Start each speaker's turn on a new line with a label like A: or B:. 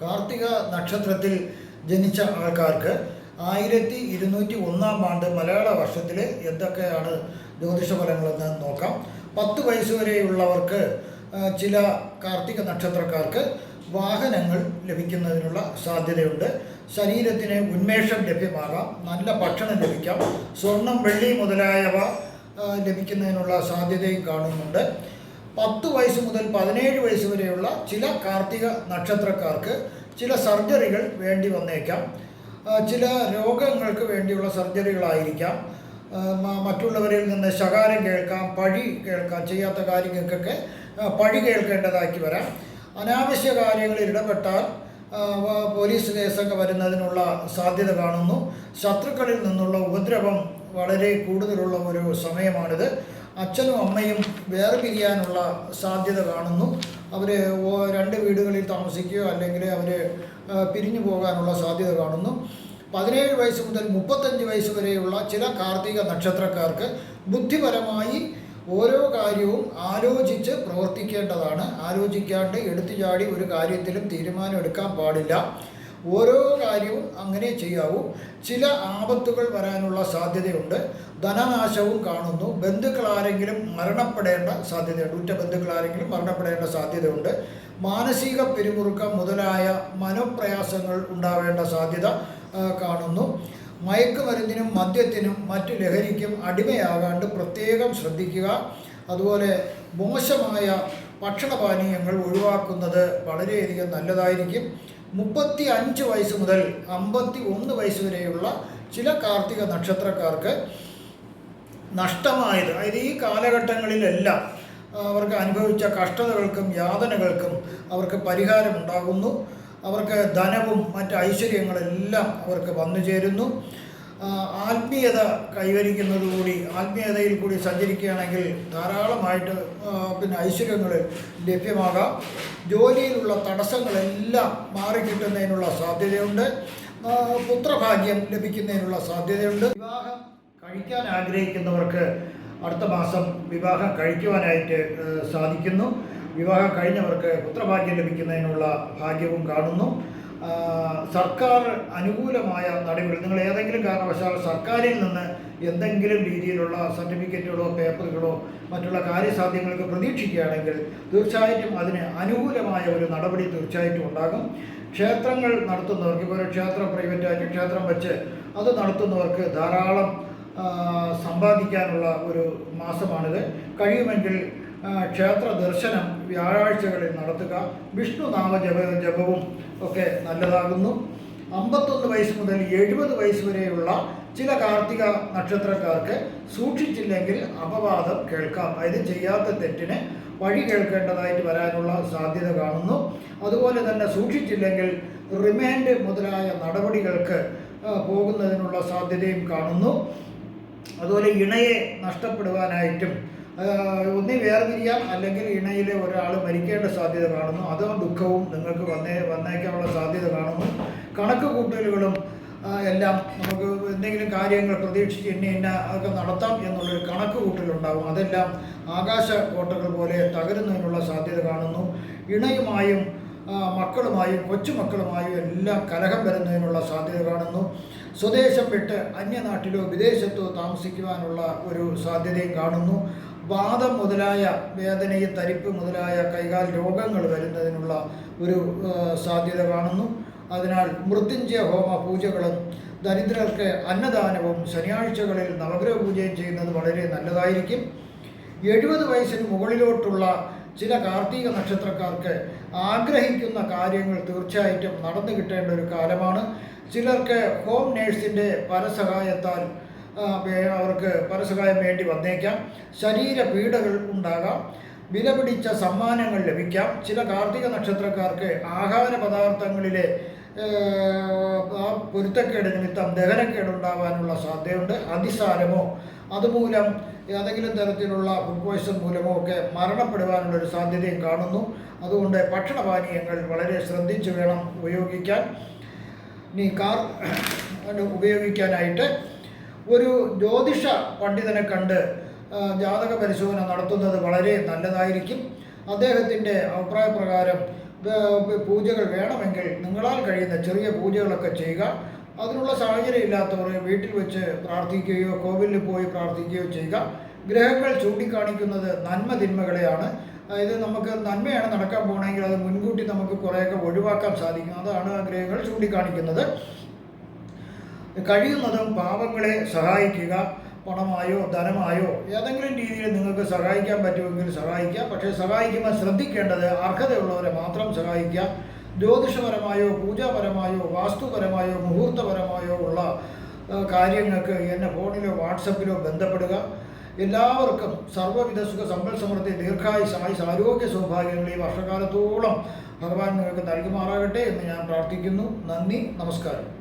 A: കാർത്തിക നക്ഷത്രത്തിൽ ജനിച്ച ആൾക്കാർക്ക് ആയിരത്തി ഇരുന്നൂറ്റി ഒന്നാം ആണ്ട് മലയാള വർഷത്തിൽ എന്തൊക്കെയാണ് ജ്യോതിഷ ഫലങ്ങളെന്ന് നോക്കാം. പത്ത് വയസ്സ് വരെയുള്ളവർക്ക് ചില കാർത്തിക നക്ഷത്രക്കാർക്ക് വാഹനങ്ങൾ ലഭിക്കുന്നതിനുള്ള സാധ്യതയുണ്ട്. ശരീരത്തിന് ഉന്മേഷം ലഭ്യമാകാം നല്ല ഭക്ഷണം ലഭിക്കാം സ്വർണം വെള്ളി മുതലായവ ലഭിക്കുന്നതിനുള്ള സാധ്യതയും കാണുന്നുണ്ട്. പത്ത് വയസ്സ് മുതൽ പതിനേഴ് വയസ്സ് വരെയുള്ള ചില കാർത്തിക നക്ഷത്രക്കാർക്ക് ചില സർജറികൾ വേണ്ടി വന്നേക്കാം. ചില രോഗങ്ങൾക്ക് വേണ്ടിയുള്ള സർജറികളായിരിക്കാം. മറ്റുള്ളവരിൽ നിന്ന് ശകാരം കേൾക്കാം പഴി കേൾക്കാം ചെയ്യാത്ത കാര്യങ്ങൾക്കൊക്കെ പഴി കേൾക്കേണ്ടതാക്കി വരാം. അനാവശ്യ കാര്യങ്ങളിൽ ഇടപെട്ടാൽ പോലീസ് കേസൊക്കെ വരുന്നതിനുള്ള സാധ്യത കാണുന്നു. ശത്രുക്കളിൽ നിന്നുള്ള ഉപദ്രവം വളരെ കൂടുതലുള്ള ഒരു സമയമാണിത്. അച്ഛനും അമ്മയും വേറെ പിരിയാനുള്ള സാധ്യത കാണുന്നു. അവർ രണ്ട് വീടുകളിൽ താമസിക്കുകയോ അല്ലെങ്കിൽ അവർ പിരിഞ്ഞു പോകാനുള്ള സാധ്യത കാണുന്നു. പതിനേഴ് വയസ്സ് മുതൽ മുപ്പത്തഞ്ച് വയസ്സ് വരെയുള്ള ചില കാർത്തിക നക്ഷത്രക്കാർക്ക് ബുദ്ധിപരമായി ഓരോ കാര്യവും ആലോചിച്ച് പ്രവർത്തിക്കേണ്ടതാണ്. ആലോചിക്കാണ്ട് എടുത്തു ചാടി ഒരു കാര്യത്തിലും തീരുമാനം എടുക്കാൻ പാടില്ല. ഓരോ കാര്യവും അങ്ങനെ ചെയ്യാവൂ. ചില ആപത്തുകൾ വരാനുള്ള സാധ്യതയുണ്ട്. ധനനാശവും കാണുന്നു. ബന്ധുക്കൾ ആരെങ്കിലും മരണപ്പെടേണ്ട സാധ്യതയുണ്ട്. ഉറ്റ ബന്ധുക്കൾ ആരെങ്കിലും മരണപ്പെടേണ്ട സാധ്യതയുണ്ട്. മാനസിക പിരിമുറുക്കം മുതലായ മനോപ്രയാസങ്ങൾ ഉണ്ടാവേണ്ട സാധ്യത കാണുന്നു. മയക്കുമരുന്നിനും മദ്യത്തിനും മറ്റു ലഹരിക്കും അടിമയാകാണ്ട് പ്രത്യേകം ശ്രദ്ധിക്കുക. അതുപോലെ മോശമായ ഭക്ഷണപാനീയങ്ങൾ ഒഴിവാക്കുന്നത് വളരെയധികം നല്ലതായിരിക്കും. മുപ്പത്തി അഞ്ച് വയസ്സ് മുതൽ അമ്പത്തി ഒന്ന് വയസ്സ് വരെയുള്ള ചില കാർത്തിക നക്ഷത്രക്കാർക്ക് നഷ്ടമായത്. അതായത് ഈ കാലഘട്ടങ്ങളിലെല്ലാം അവർക്ക് അനുഭവിച്ച കഷ്ടതകൾക്കും യാതനകൾക്കും അവർക്ക് പരിഹാരം ഉണ്ടാകുന്നു അവർക്ക് ധനവും മറ്റ് ഐശ്വര്യങ്ങളെല്ലാം അവർക്ക് വന്നു ചേരുന്നു ആത്മീയത കൈവരിക്കുന്നതുകൂടി ആത്മീയതയിൽ കൂടി സഞ്ചരിക്കുകയാണെങ്കിൽ ധാരാളമായിട്ട് പിന്നെ ഐശ്വര്യങ്ങൾ ലഭ്യമാകാം. ജോലിയിലുള്ള തടസ്സങ്ങളെല്ലാം മാറിക്കിട്ടുന്നതിനുള്ള സാധ്യതയുണ്ട്. പുത്രഭാഗ്യം ലഭിക്കുന്നതിനുള്ള സാധ്യതയുണ്ട്. വിവാഹം കഴിക്കാൻ ആഗ്രഹിക്കുന്നവർക്ക് അടുത്ത മാസം വിവാഹം കഴിക്കുവാനായിട്ട് സാധിക്കുന്നു. വിവാഹം കഴിഞ്ഞവർക്ക് പുത്രഭാഗ്യം ലഭിക്കുന്നതിനുള്ള ഭാഗ്യവും കാണുന്നു. സർക്കാർ അനുകൂലമായ നടപടി നിങ്ങൾ ഏതെങ്കിലും കാരണവശാൽ സർക്കാരിൽ നിന്ന് എന്തെങ്കിലും രീതിയിലുള്ള സർട്ടിഫിക്കറ്റുകളോ പേപ്പറുകളോ മറ്റുള്ള കാര്യസാധ്യങ്ങൾക്ക് പ്രതീക്ഷിക്കുകയാണെങ്കിൽ തീർച്ചയായിട്ടും അതിന് അനുകൂലമായ ഒരു നടപടി തീർച്ചയായിട്ടും ഉണ്ടാകും. ക്ഷേത്രങ്ങൾ നടത്തുന്നവർക്ക് ഇപ്പോൾ ഒരു ക്ഷേത്രം പ്രൈവറ്റായിട്ട് ക്ഷേത്രം വെച്ച് അത് നടത്തുന്നവർക്ക് ധാരാളം സമ്പാദിക്കാനുള്ള ഒരു മാസമാണിത്. കഴിയുമെങ്കിൽ ക്ഷേത്ര ദർശനം വ്യാഴാഴ്ചകളിൽ നടത്തുക. വിഷ്ണു നാമ ജപ ജപവും ഒക്കെ നല്ലതാകുന്നു. അമ്പത്തൊന്ന് വയസ്സ് മുതൽ എഴുപത് വയസ്സ് വരെയുള്ള ചില കാർത്തിക നക്ഷത്രക്കാർക്ക് സൂക്ഷിച്ചില്ലെങ്കിൽ അപവാദം കേൾക്കാം. അതായത് ചെയ്യാത്ത തെറ്റിന് വഴി കേൾക്കേണ്ടതായിട്ട് വരാനുള്ള സാധ്യത കാണുന്നു. അതുപോലെ തന്നെ സൂക്ഷിച്ചില്ലെങ്കിൽ റിമാൻഡ് മുതലായ നടപടികൾക്ക് പോകുന്നതിനുള്ള സാധ്യതയും കാണുന്നു. അതുപോലെ ഇണയെ നഷ്ടപ്പെടുവാനായിട്ടും ഒന്നി വേർതിരിയാം അല്ലെങ്കിൽ ഇണയിലെ ഒരാൾ മരിക്കേണ്ട സാധ്യത കാണുന്നു. അതോ ദുഃഖവും നിങ്ങൾക്ക് വന്നേ വന്നേക്കാനുള്ള സാധ്യത കാണുന്നു. കണക്ക് കൂട്ടലുകളും എല്ലാം നമുക്ക് എന്തെങ്കിലും കാര്യങ്ങൾ പ്രതീക്ഷിച്ച് ഇന്ന ഇന്ന അതൊക്കെ നടത്താം എന്നുള്ളൊരു കണക്ക് കൂട്ടലുണ്ടാകും അതെല്ലാം ആകാശ കോട്ടകൾ പോലെ തകരുന്നതിനുള്ള സാധ്യത കാണുന്നു. ഇണയുമായും മക്കളുമായും കൊച്ചുമക്കളുമായും എല്ലാം കലഹം വരുന്നതിനുള്ള സാധ്യത കാണുന്നു. സ്വദേശം വിട്ട് അന്യനാട്ടിലോ വിദേശത്തോ താമസിക്കുവാനുള്ള ഒരു സാധ്യതയും കാണുന്നു. വാദം മുതലായ വേദനയും തരിപ്പ് മുതലായ കൈകാൽ രോഗങ്ങൾ വരുന്നതിനുള്ള ഒരു സാധ്യത കാണുന്നു. അതിനാൽ മൃത്യുഞ്ജയ ഹോമ പൂജകളും ദരിദ്രർക്ക് അന്നദാനവും ശനിയാഴ്ചകളിൽ നവഗ്രഹ പൂജയും ചെയ്യുന്നത് വളരെ നല്ലതായിരിക്കും. എഴുപത് വയസ്സിന് മുകളിലോട്ടുള്ള ചില കാർത്തിക നക്ഷത്രക്കാർക്ക് ആഗ്രഹിക്കുന്ന കാര്യങ്ങൾ തീർച്ചയായിട്ടും നടന്നു കിട്ടേണ്ട ഒരു കാലമാണ്. ചിലർക്ക് ഹോം നേഴ്സിന്റെ പരസഹായത്താൽ അവർക്ക് പരസഹായം വേണ്ടി വന്നേക്കാം. ശരീര പീഡകൾ ഉണ്ടാകാം. വിലപിടിച്ച സമ്മാനങ്ങൾ ലഭിക്കാം. ചില കാർത്തിക നക്ഷത്രക്കാർക്ക് ആഹാര പദാർത്ഥങ്ങളിലെ പൊരുത്തക്കേട് നിമിത്തം ദഹനക്കേട് ഉണ്ടാവാനുള്ള സാധ്യതയുണ്ട്. അതിസാരമോ അതുമൂലം ഏതെങ്കിലും തരത്തിലുള്ള ഫുഡ് പോയ്സൺ മൂലമോ ഒക്കെ മരണപ്പെടുവാനുള്ള ഒരു സാധ്യതയും കാണുന്നു. അതുകൊണ്ട് ഭക്ഷണപാനീയങ്ങൾ വളരെ ശ്രദ്ധിച്ച് വേണം ഉപയോഗിക്കാൻ. ഇനി കാർ ഉപയോഗിക്കാനായിട്ട് ഒരു ജ്യോതിഷ പണ്ഡിതനെ കണ്ട് ജാതക പരിശോധന നടത്തുന്നത് വളരെ നല്ലതായിരിക്കും. അദ്ദേഹത്തിന്റെ അഭിപ്രായ പ്രകാരം പൂജകൾ വേണമെങ്കിൽ നിങ്ങളാൽ കഴിയുന്ന ചെറിയ പൂജകളൊക്കെ ചെയ്യുക. അതിനുള്ള സാഹചര്യം ഇല്ലാത്തവർ വീട്ടിൽ വെച്ച് പ്രാർത്ഥിക്കുകയോ കോവിലിൽ പോയി പ്രാർത്ഥിക്കുകയോ ചെയ്യുക. ഗ്രഹങ്ങൾ ചൂണ്ടിക്കാണിക്കുന്നത് നന്മ തിന്മകളെയാണ്. അതായത് നമുക്ക് നന്മയാണ് നടക്കാൻ പോകണമെങ്കിൽ അത് മുൻകൂട്ടി നമുക്ക് കുറേയൊക്കെ ഒഴിവാക്കാൻ സാധിക്കും. അതാണ് ഗ്രഹങ്ങൾ ചൂണ്ടിക്കാണിക്കുന്നത്. കഴിയുന്നതും പാവങ്ങളെ സഹായിക്കുക പണമായോ ധനമായോ ഏതെങ്കിലും രീതിയിൽ നിങ്ങൾക്ക് സഹായിക്കാൻ പറ്റുമെങ്കിൽ സഹായിക്കുക. പക്ഷേ സഹായിക്കുമ്പോൾ ശ്രദ്ധിക്കേണ്ടത് അർഹതയുള്ളവരെ മാത്രം സഹായിക്കുക. ജ്യോതിഷപരമായോ പൂജാപരമായോ വാസ്തുപരമായോ മുഹൂർത്തപരമായോ ഉള്ള കാര്യങ്ങൾക്ക് എന്നെ ഫോണിലോ വാട്സപ്പിലോ ബന്ധപ്പെടുക. എല്ലാവർക്കും സർവവിധ സുഖ സമ്പൽ സമൃദ്ധി ദീർഘായുസ് ആയുസ് ആരോഗ്യ സൗഭാഗ്യങ്ങൾ ഈ വർഷകാലത്തോളം ഭഗവാൻ നിങ്ങൾക്ക് നൽകുമാറാകട്ടെ എന്ന് ഞാൻ പ്രാർത്ഥിക്കുന്നു. നന്ദി നമസ്കാരം.